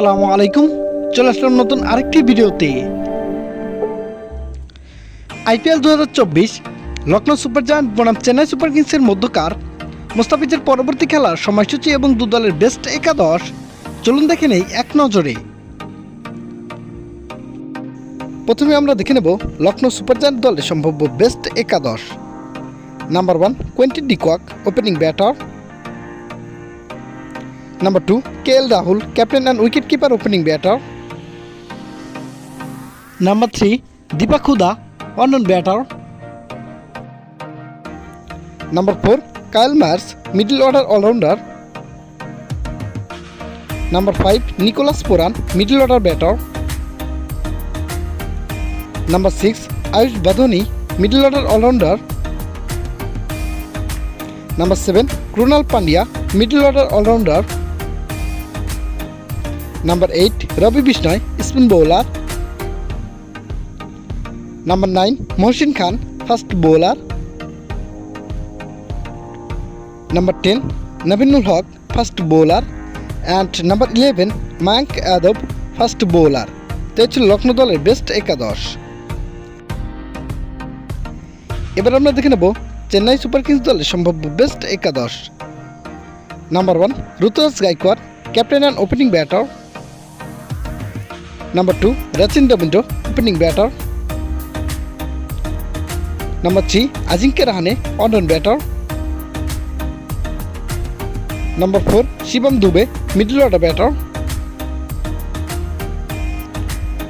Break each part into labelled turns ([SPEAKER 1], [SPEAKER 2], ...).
[SPEAKER 1] আসসালামু আলাইকুম। চলে আসলাম নতুন আরেকটি ভিডিওতে। আইপিএল দু হাজার চব্বিশ লখনৌ সুপার জায়ান্ট বনাম চেন্নাই সুপার কিংসের মধ্যকার মুস্তাফিজের পরবর্তী খেলার সময়সূচি এবং দু দলের বেস্ট একাদশ চলুন দেখে নেই এক নজরে। প্রথমে আমরা দেখে নেব লখনৌ সুপার জায়ান্ট দলের সম্ভাব্য বেস্ট একাদশ। Number one, Quinton de Kock opening batter Number 2, KL Rahul, captain and wicketkeeper opening batter. Number 3, Deepak Huda, on batter. Number 4, Kyle Myers, middle order all-rounder. Number 5, Nicholas Puran, middle order batter. Number 6, Ayush Badoni, middle order all-rounder. Number 7, Krunal Pandya, middle order all-rounder. Number eight Ravi Bishnoi spin bowler number nine Mohsin Khan fast bowler number ten Naveen-ul Haq fast bowler and number eleven Mayank Yadav fast bowler তো ছিল লক্ষ্ণৌ দলের best একাদশ। এবার আমরা দেখে নেব Chennai super Kings দলের সম্ভাব্য বেস্ট একাদশ। Number one Ruturaj Gaikwad captain and opening batter Number 2, Rachin Davindo, opening batter. Number 3, Ajinkya Rahane, on-run batter. Number 4, Shivam Dube, middle order batter.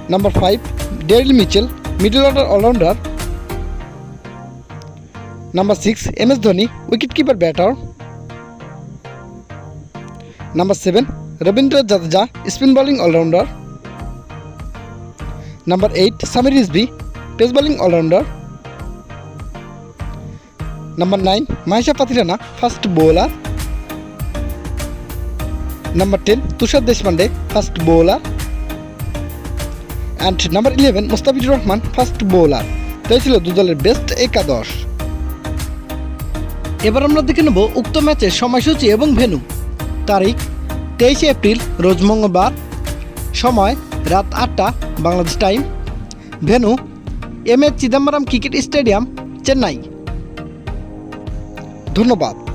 [SPEAKER 1] Number 5, Daryl Mitchell, middle order all-rounder. Number 6, MS Dhoni, wicketkeeper batter. Number 7, Rabindra Jadeja, spin bowling all-rounder. Number eight Sameer Rizvi pace bowling all-rounder number nine Matheesha Pathirana fast bowler number ten Tushar Deshpande fast bowler and number eleven Mustafizur Rahman fast bowler তাই ছিল দুদলের best একাদশ। এবার আমরা দেখে নেব উক্ত ম্যাচের সময়সূচি এবং ভেনু তারিখ, তেইশে এপ্রিল রোজমঙ্গবার সময় রাত আটটা Bangladesh time venue M A Chidambaram cricket stadium Chennai. ধন্যবাদ।